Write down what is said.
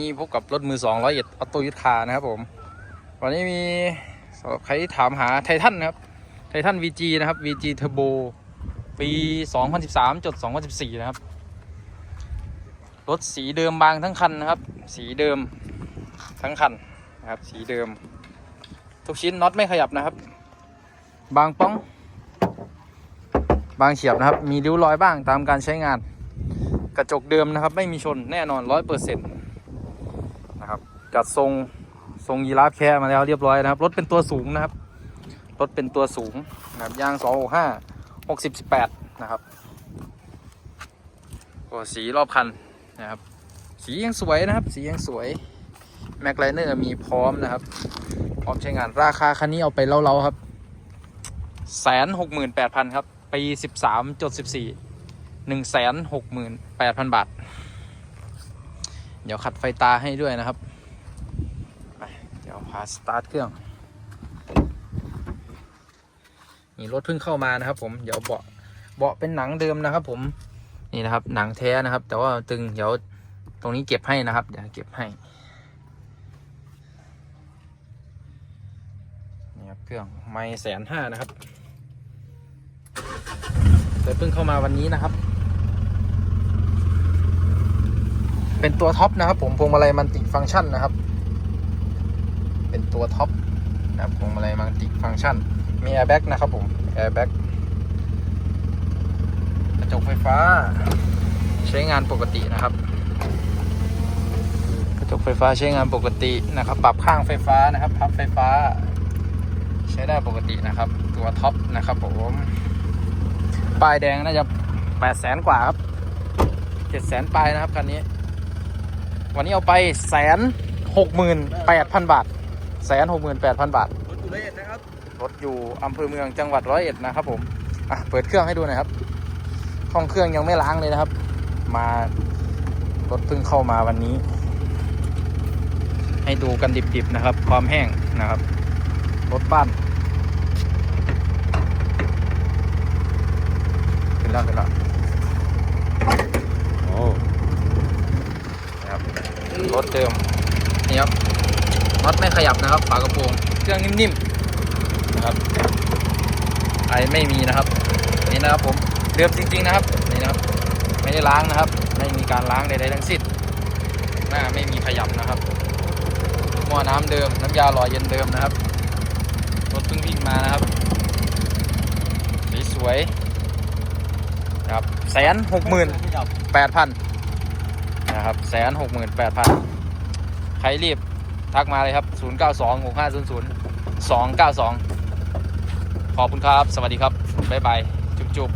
นี่พบกับรถมือสองร้อยเอ็ดออโตยุทธานะครับผม วันนี้มีสำหรับใครถามหาไททันนะครับ ไททัน VG นะครับ VG Turbo ปี 2013จด2014 นะครับ รถสีเดิมบางทั้งคันนะครับ สีเดิมทั้งคันนะครับ สีเดิม ทุกชิ้นน็อตไม่ขยับนะครับ บางป้อง บางเฉียบนะครับ มีริ้วรอยบ้างตามการใช้งาน กระจกเดิมนะครับ ไม่มีชนแน่นอนร้อยเปอร์เซ็นต์ จัดทรงทรงยีราฟแค่มาแล้วเรียบร้อยนะครับ รถเป็นตัวสูงนะครับ รถเป็นตัวสูงนะครับยางสองหกห้าหกสิบสิบแปดนะครับโอ้สีรอบคันนะครับ สียังสวยนะครับ สียังสวยแม็กไลเนอร์มีพร้อมนะครับ พร้อมใช้งานราคาคันนี้เอาไปเล่าๆครับแสนหกหมื่นแปดพันครับ ปีสิบสามจดสิบสี่หนึ่งแสนหกหมื่นแปดพันบาท เดี๋ยวขัดไฟตาให้ด้วยนะครับ พาสตาร์ทเครื่อง นี่รถเพิ่งเข้ามานะครับ ผมเดี๋ยวเบาะเบาะเป็นหนังเดิมนะครับ ผมนี่นะครับ หนังแท้นะครับ แต่ว่าตึงเดี๋ยวตรงนี้เก็บให้นะครับ เดี๋ยวเก็บให้นี่ครับเครื่องไม่แสนห้านะครับเพิ่งเข้ามาวันนี้นะครับ เป็นตัวท็อปนะครับ ผมพวงมาลัยมันติฟังก์ชันนะครับ เป็นตัวท็อปนะครับพวงมาลัยมันติฟังก์ชัน มีแอร์แบ็กนะครับผมแอร์แบ็กกระจกไฟฟ้า ใช้งานปกตินะครับ กระจกไฟฟ้าใช้งานปกตินะครับ ปรับข้างไฟฟ้านะครับพับไฟฟ้า ใช้ได้ปกตินะครับ ตัวท็อปนะครับผมป้ายแดงน่าจะแปดแสนกว่าครับเจ็ดแสนปลายนะครับคันนี้ วันนี้เอาไปแสนหกหมื่นแปดพันบาท แสนหกหมื่นแปดพันบาท รถอยู่ละเอียดนะครับ รถอยู่อำเภอเมืองจังหวัดร้อยเอ็ดนะครับผม อะ เปิดเครื่องให้ดูหน่อยครับ ห้องเครื่องยังไม่ล้างเลยนะครับ มารถเพิ่งเข้ามาวันนี้ ให้ดูกันดิบๆนะครับ ความแห้งนะครับ รถบ้านขึ้นแล้วขึ้นแล้วโอ้นะครับรถเดิมนี่ครับ น็อตไม่ขยับนะครับ ฝากระโปรงเครื่องนิ่มๆนะครับไอไม่มีนะครับนี่นะครับผมเดิมจริงๆนะครับนี่นะครับ ไม่ได้ล้างนะครับ ไม่มีการล้างใดๆทั้งสิ้นหน้าไม่มีขยับนะครับหม้อน้ำเดิมน้ำยาหล่อเย็นเดิมนะครับรถเพิ่งวิ่งมานะครับสวยๆนะครับแสนหกหมื่นแปดพันนะครับแสนหกหมื่นแปดพันใครรีบ ทักมาเลยครับ 0 9 2 6 5 0 0 2 9 2 ขอบคุณครับ สวัสดีครับ บ๊ายบาย จุ๊บ